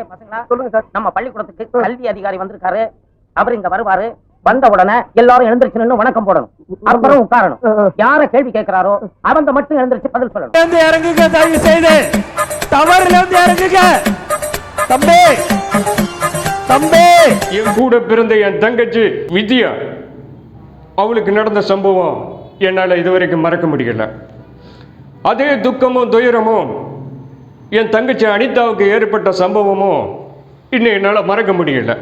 பசங்களா சொல்லுங்க சார். நம்ம பள்ளிக்கூடத்துக்கு கல்வி அதிகாரி வந்திருக்காரு. அவர் இங்க வருவாரு. வந்த உடனே எல்லாரும் எழுந்திருச்சு நின்னு வணக்கம் போடணும். அப்புறம் உட்காரணும். யார கேள்வி கேட்கிறாரோ அவங்க மட்டும் எழுந்திருச்சு பதில் சொல்லணும். இருந்து இறங்குங்க தயவு செய்து. டவர்ல இருந்து இறங்குங்க. தம்பி தம்பி. என் கூட பிறந்த என் தங்கச்சி வித்யா அவளுக்கு நடந்த சம்பவம் என்னால் இதுவரைக்கும் மறக்க முடியல. அதே துக்கமும் துயரமும் என் தங்கச்சி அனிதாவுக்கு ஏற்பட்ட சம்பவமும் இன்னும் என்னால் மறக்க முடியல.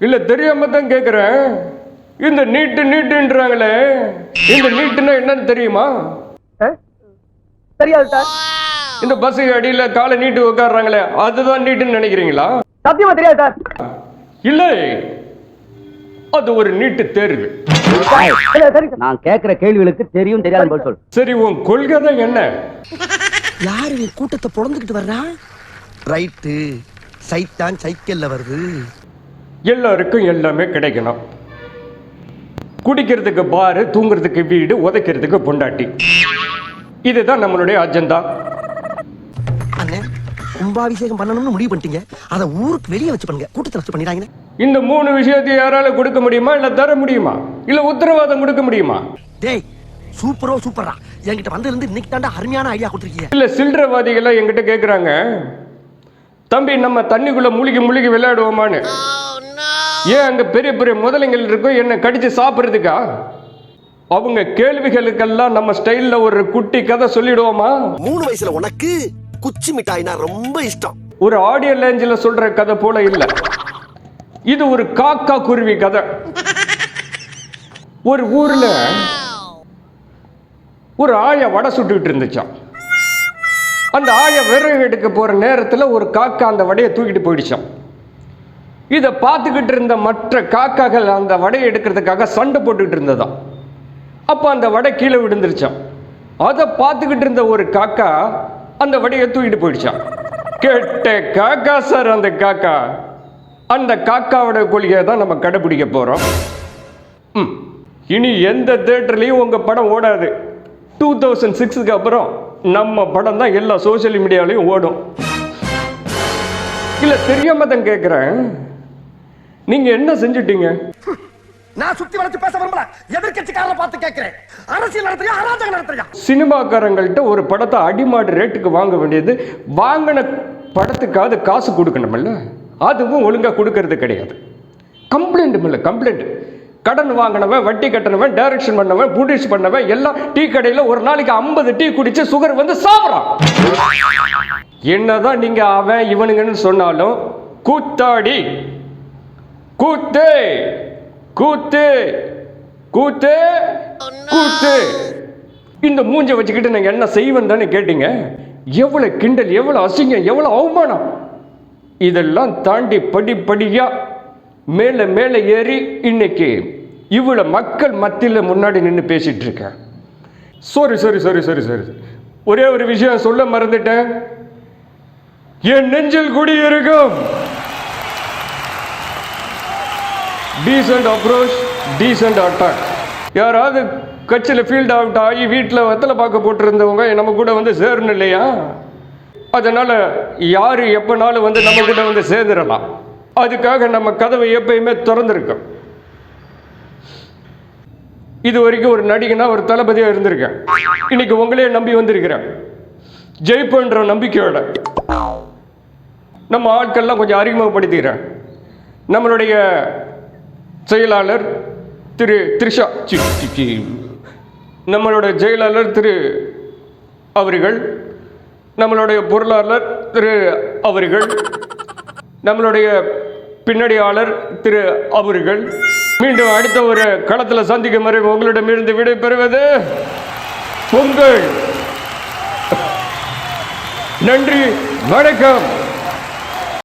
இல்லை தெரியாம தான் கேட்குறேன் இந்த நீட்டு நீட்டுன்றாங்களே இந்த நீட்டுன்னா என்னன்னு தெரியுமா? தெரியாது சார். இந்த பஸ் அடியில் காலை நீட்டு உட்காடுறாங்களே அதுதான் நீட்டுன்னு நினைக்கிறீங்களா? சத்தியமா தெரியாது சார். இல்லை. அது ஒரு நீட்டு தேர்வு. நான் கேட்கிற கேள்விகளுக்கு தெரியும் தெரியாது சரி உன் கொள்கை தான் என்ன? யாரு நீ கூட்டத்தை பொழந்துகிட்டு வர்றான் ரைட்டு. சைத்தான் சைக்கிள்ல வருது. எல்லாருக்கும் எல்லாமே கிடைக்கணும். குடிக்கிறதுக்கு பாரு தூங்குறதுக்கு வீடு உதைக்கிறதுக்கு பொண்டாட்டி. இதுதான் நம்மளுடைய அஜெண்டா. அண்ணே கும்பாபிஷேகம் பண்ணணும்னு முடிவு பண்ணிட்டீங்க. அதை ஊருக்கு வெளியே வச்சு பண்ணுங்க. கூட்டத்தில் வச்சு பண்ணிடாங்க இந்த மூணு விஷயத்தை யாரால கொடுக்க முடியுமா? இல்ல தர முடியுமா? இல்ல உத்தரவாதம் கொடுக்க முடியுமா? டேய் சூப்பரோ சூப்பரா என்கிட்ட வந்து இருந்து இன்னைக்கு தாண்டா அருமையான ஐடியா கொடுத்துருக்கீங்க. இல்ல சில்லறவாதிகள் என்கிட்ட கேக்குறாங்க. தம்பி நம்ம தண்ணிக்குள்ள முழுகி முழுகி விளையாடுவோமான்னு. ஏன் அங்க பெரிய பெரிய முதலைங்கள் இருக்கும் என்ன கடிச்சு சாப்பிடுறதுக்கா? அவங்க கேள்விகளுக்கெல்லாம் நம்ம ஸ்டைல்ல ஒரு குட்டி கதை சொல்லிடுவோமா? மூணு வயசுல உனக்கு குச்சி மிட்டாய்னா ரொம்ப இஷ்டம். ஒரு ஆடியோ லேஞ்சில் சொல்ற கதை போல இல்ல. இது ஒரு காக்கா குருவி கதை. ஒரு ஊர்ல ஒரு ஆயை வடை சுட்டுக்கிட்டு இருந்துச்சாம். அந்த ஆயை விறகு எடுக்க போகிற நேரத்தில் ஒரு காக்கா அந்த வடையை தூக்கிட்டு போயிடுச்சாம். இதை பார்த்துக்கிட்டு இருந்த மற்ற காக்காக்கள் அந்த வடையை எடுக்கிறதுக்காக சண்டை போட்டுக்கிட்டு இருந்ததாம். அப்போ அந்த வடை கீழே விழுந்துருச்சாம். அதை பார்த்துக்கிட்டு இருந்த ஒரு காக்கா அந்த வடையை தூக்கிட்டு போயிடுச்சான் கெட்ட காக்கா சார் அந்த காக்கா அந்த காக்காவோட கொள்கையை தான் நம்ம கடைபிடிக்க போகிறோம் ம். இனி எந்த தேட்டர்லையும் உங்கள் படம் ஓடாது. டூ தௌசண்ட் சிக்ஸுக்கு அப்புறம் நம்ம படம் தான் எல்லா சோஷியல் மீடியாலையும் ஓடும். இல்லை தெரியாம தான் கேட்குறேன் நீங்கள் என்ன செஞ்சிட்டீங்க? நான் சுத்தி வளைச்சு பேச விரும்பல. எதிர்கட்சிக்காரரை பார்த்து கேட்கிறேன் அரசியல் நடத்துறியா அராஜகம் நடத்துறியா? சினிமாக்காரங்கள்ட்ட ஒரு படத்தை அடிமாடு ரேட்டுக்கு வாங்க வேண்டியது வாங்கின படத்துக்காவது காசு கொடுக்கணுமில்ல. அதுவும் ஒழுங்காக கொடுக்கறது கிடையாது. கம்ப்ளைண்ட் இல்லை கம்ப்ளைண்ட் கடன் வாங்கினவன் வட்டி கட்டினவன் டைரக்ஷன் பண்ணவன் புடிஷ் பண்ணவன் எல்லாம் டீ கடையில் ஒரு நாளைக்கு ஐம்பது டீ குடிச்சு சுகர் வந்து சாப்பிட்றான் என்னதான் நீங்க அவன் இவனுங்கன்னு சொன்னாலும் கூத்தாடி கூத்து கூத்து கூத்து கூத்து. இந்த மூஞ்சை வச்சுக்கிட்டு நீங்க என்ன செய்வேன் தானே கேட்டீங்க? எவ்வளவு கிண்டல் எவ்வளவு அசிங்கம் எவ்வளவு அவமானம். இதெல்லாம் தாண்டி படிப்படியா மேலே மேலே ஏறி இன்னைக்கு இவ்வளோ மக்கள் மத்தியில் முன்னாடி நின்று பேசிகிட்டு இருக்கேன் sorry sorry sorry sorry sorry ஒரே ஒரு விஷயம் சொல்ல மறந்துட்டேன். என் நெஞ்சில் குடியிருக்கும் டீசன்ட் அப்ரோச் டீசன்ட் அட்டாக் யாராவது கட்சியில் ஃபீல்ட் அவுட் ஆகி வீட்டில் வெத்தலை பார்க்க போட்டிருந்தவங்க நம்ம கூட வந்து சேரணும் இல்லையா? அதனால் யார் எப்போனாலும் வந்து நம்ம கூட வந்து சேர்ந்துடலாம். அதுக்காக நம்ம கதவை எப்பயுமே திறந்துருக்கோம். இது வரைக்கும் ஒரு நடிகனா ஒரு தளபதியாக இருந்திருக்கேன். இன்னைக்கு உங்களே நம்பி வந்திருக்கிறேன். ஜெயிப்புன்ற நம்பிக்கையோட. நம்ம ஆட்கள்லாம் கொஞ்சம் அறிமுகப்படுத்திக்கிறேன். நம்மளுடைய செயலாளர் திரு த்ரிஷா. சி, நம்மளுடைய செயலாளர் திரு அவர்கள். நம்மளுடைய பொருளாளர் திரு அவர்கள். நம்மளுடைய பின்னணியாளர் திரு அவர்கள். மீண்டும் அடுத்த ஒரு களத்தில் சந்திக்கும் வரை உங்களிடமிருந்து விடை பெறுவது உங்கள் நன்றி வணக்கம்.